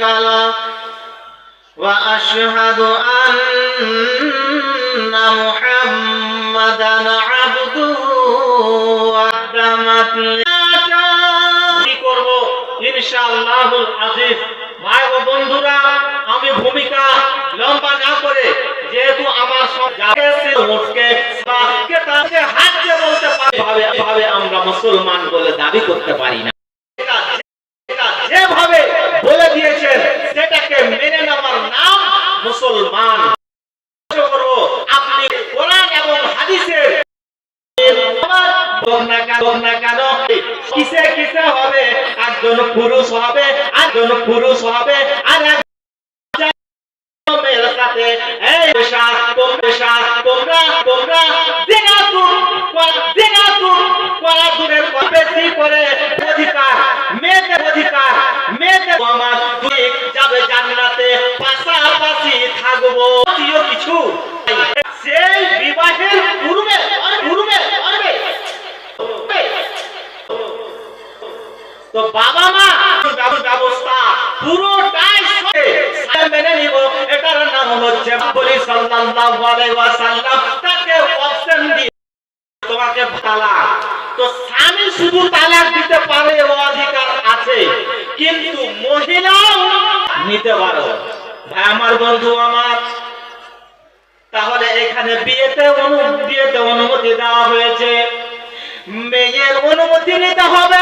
له وأشهد أن محمدا عبده وقدمت কি করব ইনশাআল্লাহুল আজিজ ভাই ও বন্ধুরা আমি ভূমিকা লম্বা না করে যেহেতু আমার সব যাকে উঠকে কে তাকে হাত দিয়ে বলতে পারি ভাবে ভাবে আমরা মুসলমান বলে দাবি করতে পারি না কিসে কিসে হবে? একজন পুরুষ হবে হবে আর একজন মেয়ের সাথে। এই পেশা তো বাবা মা, ব্যবস্থা পুরোটাই মেনে নিব। এটার নাম হচ্ছে তাকে অপশন তোমাকে ভালা তো স্বামী শুধু তালাক দিতে পারে, ও অধিকার আছে। কিন্তু মহিলাও নিতে পারো। ভাই, আমার বন্ধু আমার, তাহলে এখানে বিয়েতে বিয়েতে অনুমতি দেওয়া হয়েছে। মেয়ের অনুমতি নিতে হবে।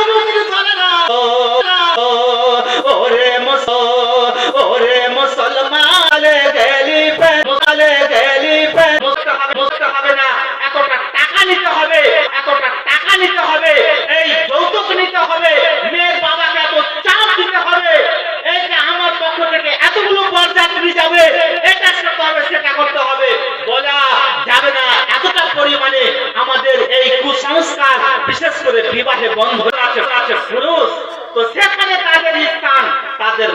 বন্ধ আছে পুরুষ তো সেখানে তাদের স্থান তাদের